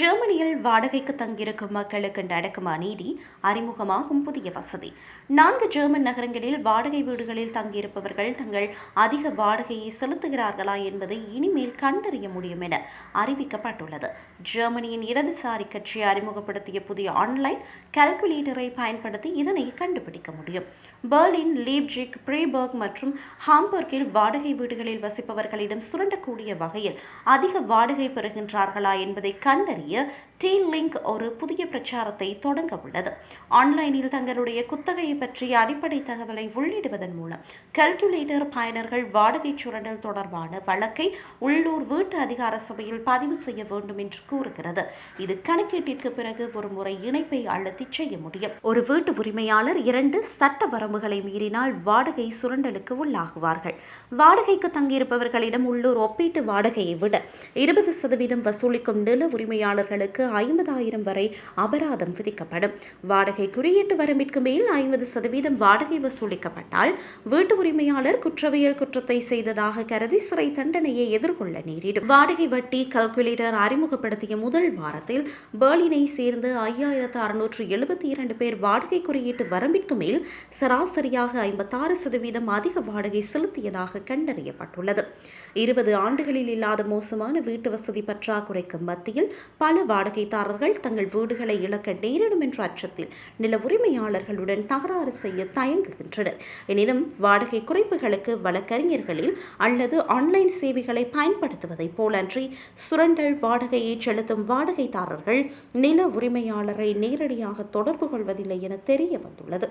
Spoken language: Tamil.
ஜெர்மனியில் வாடகைக்கு தங்கியிருக்கும் மக்களுக்கு நடக்கும் அநீதி அறிமுகமாகும் புதிய வசதி. நான்கு ஜெர்மன் நகரங்களில் வாடகை வீடுகளில் தங்கியிருப்பவர்கள் தங்கள் அதிக வாடகையை செலுத்துகிறார்களா என்பதை இனிமேல் கண்டறிய முடியும் என அறிவிக்கப்பட்டுள்ளது. ஜெர்மனியின் இடதுசாரி கட்சி அறிமுகப்படுத்திய புதிய ஆன்லைன் கால்குலேட்டரை பயன்படுத்தி இதனை கண்டுபிடிக்க முடியும். பெர்லின் லீப்ஜிக் ப்ரீபர்க் மற்றும் ஹாம்பர்கில் வாடகை வீடுகளில் வசிப்பவர்களிடம் சுரண்டக்கூடிய வகையில் அதிக வாடகை பெறுகின்றார்களா என்பதை கண்டறிய Bahia டி லிங்க் ஒரு புதிய பிரச்சாரத்தை தொடங்க உள்ளது. ஆன்லைனில் தங்களுடைய குத்தகையை பற்றிய அடிப்படை தகவலை உள்ளிடுவதன் மூலம் கல்குலேட்டர் பயனர்கள் வாடகை சுரண்டல் தொடர்பான வழக்கை உள்ளூர் வீட்டு அதிகார சபையில் பதிவு செய்ய வேண்டும் என்று கூறுகிறது. இது கணக்கீட்டிற்கு பிறகு ஒரு முறை இணைப்பை அழுத்தி செய்ய முடியும். ஒரு வீட்டு உரிமையாளர் இரண்டு சட்ட வரம்புகளை மீறினால் வாடகை சுரண்டலுக்கு உள்ளாகுவார்கள். வாடகைக்கு தங்கியிருப்பவர்களிடம் உள்ளூர் ஒப்பீட்டு வாடகையை விட இருபது சதவீதம் வசூலிக்கும் நில உரிமையாளர்களுக்கு ஐம்பதாயிரம் வரை அபராதம் விதிக்கப்படும். வாடகை குறியீட்டு வரம்பிற்கு மேல் ஐம்பது சதவீதம் வாடகை வசூலிக்கப்பட்டால் வீட்டு உரிமையாளர் குற்றவியல் குற்றத்தை செய்ததாக கருதி சிறை தண்டனையை எதிர்கொள்ள நேரிடும். வாடகை வட்டி கல்குலேட்டர் அறிமுகப்படுத்திய முதல் வாரத்தில் பெர்லினை சேர்ந்து ஐயாயிரத்து அறுநூற்று எழுபத்தி இரண்டு பேர் வாடகை குறியீட்டு வரம்பிற்கு மேல் சராசரியாக ஐம்பத்தாறு சதவீதம் அதிக வாடகை செலுத்தியதாக கண்டறியப்பட்டுள்ளது. இருபது ஆண்டுகளில் இல்லாத மோசமான வீட்டு வசதி பற்றாக்குறைக்கு மத்தியில் பல வாடகை வாடகைதாரர்கள் தங்கள் வீடுகளை இழக்க நேரிடும் என்ற அச்சத்தில் நில உரிமையாளர்களுடன் தகராறு செய்ய தயங்குகின்றனர். எனினும் வாடகை குறைப்புகளுக்கு வழக்கறிஞர்களில் அல்லது ஆன்லைன் சேவைகளை பயன்படுத்துவதைப் போலன்றி சுரண்டல் வாடகையை செலுத்தும் வாடகைதாரர்கள் நில உரிமையாளரை நேரடியாக தொடர்பு கொள்வதில்லை என தெரிய வந்துள்ளது.